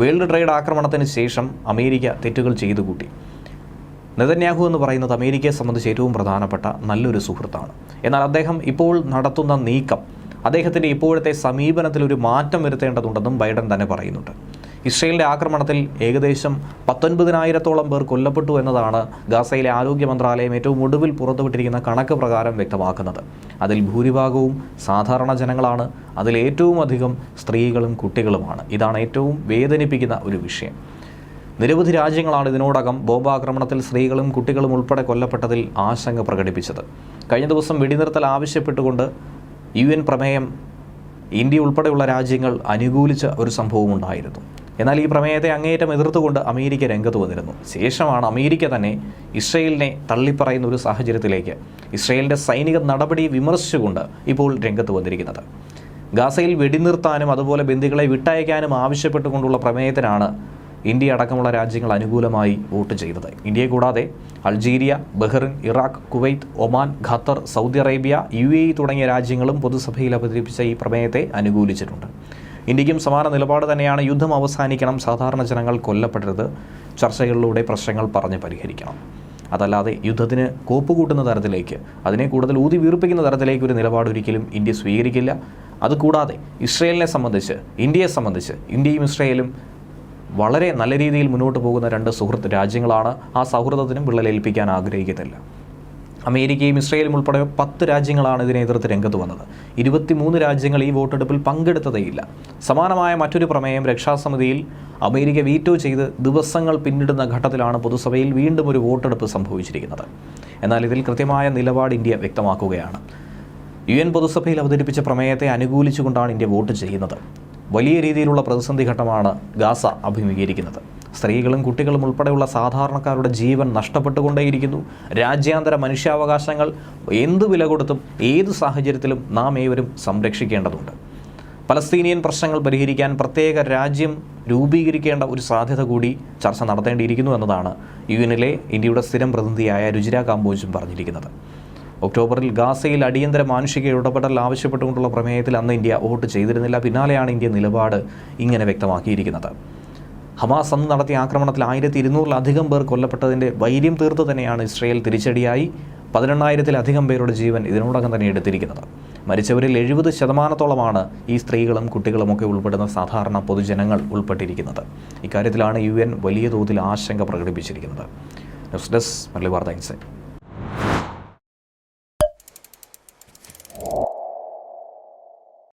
World trade ആക്രമണത്തിന് ശേഷം America തെറ്റുകൾ ചെയ്തു കൂട്ടി. നെതന്യാഹു എന്ന് പറയുന്നത് അമേരിക്കയെ സംബന്ധിച്ച് ഏറ്റവും പ്രധാനപ്പെട്ട നല്ലൊരു സുഹൃത്താണ്. എന്നാൽ അദ്ദേഹം ഇപ്പോൾ നടത്തുന്ന നീക്കം അദ്ദേഹത്തിന്റെ ഇപ്പോഴത്തെ സമീപനത്തിൽ ഒരു മാറ്റം വരുത്തേണ്ടതുണ്ടെന്നും ബൈഡൻ തന്നെ പറയുന്നുണ്ട്. ഇസ്രയേലിന്റെ ആക്രമണത്തിൽ ഏകദേശം പത്തൊൻപതിനായിരത്തോളം പേർ കൊല്ലപ്പെട്ടു എന്നതാണ് ഗാസയിലെ ആരോഗ്യ മന്ത്രാലയം ഏറ്റവും ഒടുവിൽ പുറത്തുവിട്ടിരിക്കുന്ന കണക്ക് പ്രകാരം വ്യക്തമാക്കുന്നത്. അതിൽ ഭൂരിഭാഗവും സാധാരണ ജനങ്ങളാണ്. അതിൽ ഏറ്റവും അധികം സ്ത്രീകളും കുട്ടികളുമാണ്. ഇതാണ് ഏറ്റവും വേദനിപ്പിക്കുന്ന ഒരു വിഷയം. നിരവധി രാജ്യങ്ങളാണ് ഇതിനോടകം ബോംബാക്രമണത്തിൽ സ്ത്രീകളും കുട്ടികളും ഉൾപ്പെടെ കൊല്ലപ്പെട്ടതിൽ ആശങ്ക പ്രകടിപ്പിച്ചത്. കഴിഞ്ഞ ദിവസം വെടിനിർത്തൽ ആവശ്യപ്പെട്ടുകൊണ്ട് യു എൻ പ്രമേയം ഇന്ത്യ ഉൾപ്പെടെയുള്ള രാജ്യങ്ങൾ അനുകൂലിച്ച ഒരു സംഭവം ഉണ്ടായിരുന്നു എന്നാൽ ഈ പ്രമേയത്തെ അങ്ങേയറ്റം എതിർത്തുകൊണ്ട് അമേരിക്ക രംഗത്ത് വന്നിരുന്നു. ശേഷമാണ് അമേരിക്ക തന്നെ ഇസ്രയേലിനെ തള്ളിപ്പറയുന്ന ഒരു സാഹചര്യത്തിലേക്ക് ഇസ്രയേലിന്റെ സൈനിക നടപടി വിമർശിച്ചുകൊണ്ട് ഇപ്പോൾ രംഗത്ത് വന്നിരിക്കുന്നത്. ഗാസയിൽ വെടിനിർത്താനും അതുപോലെ ബന്ദികളെ വിട്ടയക്കാനും ആവശ്യപ്പെട്ടുകൊണ്ടുള്ള പ്രമേയത്തിനാണ് ഇന്ത്യ അടക്കമുള്ള രാജ്യങ്ങൾ അനുകൂലമായി വോട്ട് ചെയ്തത്. ഇന്ത്യയെ കൂടാതെ Algeria Bahrain Iraq Kuwait Oman Qatar Saudi Arabia U തുടങ്ങിയ രാജ്യങ്ങളും പൊതുസഭയിൽ അവതരിപ്പിച്ച ഈ പ്രമേയത്തെ അനുകൂലിച്ചിട്ടുണ്ട്. ഇന്ത്യക്കും സമാന നിലപാട് തന്നെയാണ് യുദ്ധം അവസാനിക്കണം സാധാരണ ജനങ്ങൾ കൊല്ലപ്പെടരുത് ചർച്ചകളിലൂടെ പ്രശ്നങ്ങൾ പറഞ്ഞ് പരിഹരിക്കണം. അതല്ലാതെ യുദ്ധത്തിന് കോപ്പ് കൂട്ടുന്ന തരത്തിലേക്ക് അതിനെ കൂടുതൽ ഊതി വീർപ്പിക്കുന്ന തരത്തിലേക്ക് ഒരു നിലപാട് ഒരിക്കലും ഇന്ത്യ സ്വീകരിക്കില്ല. അതുകൂടാതെ ഇസ്രയേലിനെ സംബന്ധിച്ച് ഇന്ത്യയെ സംബന്ധിച്ച് ഇന്ത്യയും ഇസ്രയേലും വളരെ നല്ല രീതിയിൽ മുന്നോട്ട് പോകുന്ന രണ്ട് സുഹൃത്ത് രാജ്യങ്ങളാണ് ആ സൗഹൃദത്തിനും വിള്ളലേൽപ്പിക്കാൻ ആഗ്രഹിക്കുന്നില്ല അമേരിക്കയും ഇസ്രയേലും ഉൾപ്പെടെ പത്ത് രാജ്യങ്ങളാണ് ഇതിനെ എതിർത്ത് രംഗത്ത് വന്നത്. ഇരുപത്തിമൂന്ന് രാജ്യങ്ങൾ ഈ വോട്ടെടുപ്പിൽ പങ്കെടുത്തതേയില്ല. സമാനമായ മറ്റൊരു പ്രമേയം രക്ഷാസമിതിയിൽ അമേരിക്ക വീറ്റോ ചെയ്ത് ദിവസങ്ങൾ പിന്നിടുന്ന ഘട്ടത്തിലാണ് പൊതുസഭയിൽ വീണ്ടും ഒരു വോട്ടെടുപ്പ് സംഭവിച്ചിരിക്കുന്നത്. എന്നാൽ ഇതിൽ കൃത്യമായ നിലപാട് ഇന്ത്യ വ്യക്തമാക്കുകയാണ്. യു എൻ പൊതുസഭയിൽ അവതരിപ്പിച്ച പ്രമേയത്തെ അനുകൂലിച്ചുകൊണ്ടാണ് ഇന്ത്യ വോട്ട് ചെയ്യുന്നത്. വലിയ രീതിയിലുള്ള പ്രതിസന്ധി ഘട്ടമാണ് ഗാസ അഭിമുഖീകരിക്കുന്നത്. സ്ത്രീകളും കുട്ടികളും ഉൾപ്പെടെയുള്ള സാധാരണക്കാരുടെ ജീവൻ നഷ്ടപ്പെട്ടുകൊണ്ടേയിരിക്കുന്നു. രാജ്യാന്തര മനുഷ്യാവകാശങ്ങൾ എന്ത് വില കൊടുത്തും ഏത് സാഹചര്യത്തിലും നാം ഏവരും സംരക്ഷിക്കേണ്ടതുണ്ട്. പലസ്തീനിയൻ പ്രശ്നങ്ങൾ പരിഹരിക്കാൻ പ്രത്യേക രാജ്യം രൂപീകരിക്കേണ്ട ഒരു സാധ്യത കൂടി ചർച്ച നടത്തേണ്ടിയിരിക്കുന്നു എന്നതാണ് യു എനിലെ ഇന്ത്യയുടെ സ്ഥിരം പ്രതിനിധിയായ രുചിര കാമ്പോജും പറഞ്ഞിരിക്കുന്നത്. ഒക്ടോബറിൽ ഗാസയിൽ അടിയന്തര മാനുഷിക ഇടപെടൽ ആവശ്യപ്പെട്ടുകൊണ്ടുള്ള പ്രമേയത്തിൽ അന്ന് ഇന്ത്യ വോട്ട് ചെയ്തിരുന്നില്ല. പിന്നാലെയാണ് ഇന്ത്യ നിലപാട് ഇങ്ങനെ വ്യക്തമാക്കിയിരിക്കുന്നത്. ഹമാസ് അന്ന് നടത്തിയ ആക്രമണത്തിൽ ആയിരത്തി ഇരുന്നൂറിലധികം പേർ കൊല്ലപ്പെട്ടതിന്റെ വൈര്യം തീർത്ത് തന്നെയാണ് ഇസ്രയേൽ തിരിച്ചടിയായി പതിനെണ്ണായിരത്തിലധികം പേരുടെ ജീവൻ ഇതിനോടകം തന്നെ എടുത്തിരിക്കുന്നത്. മരിച്ചവരിൽ എഴുപത് ശതമാനത്തോളമാണ് ഈ സ്ത്രീകളും കുട്ടികളുമൊക്കെ ഉൾപ്പെടുന്ന സാധാരണ പൊതുജനങ്ങൾ ഉൾപ്പെട്ടിരിക്കുന്നത്. ഇക്കാര്യത്തിലാണ് യു വലിയ തോതിൽ ആശങ്ക പ്രകടിപ്പിച്ചിരിക്കുന്നത്. ന്യൂസ് ഡെസ്ക് മുരളി വാർത്ത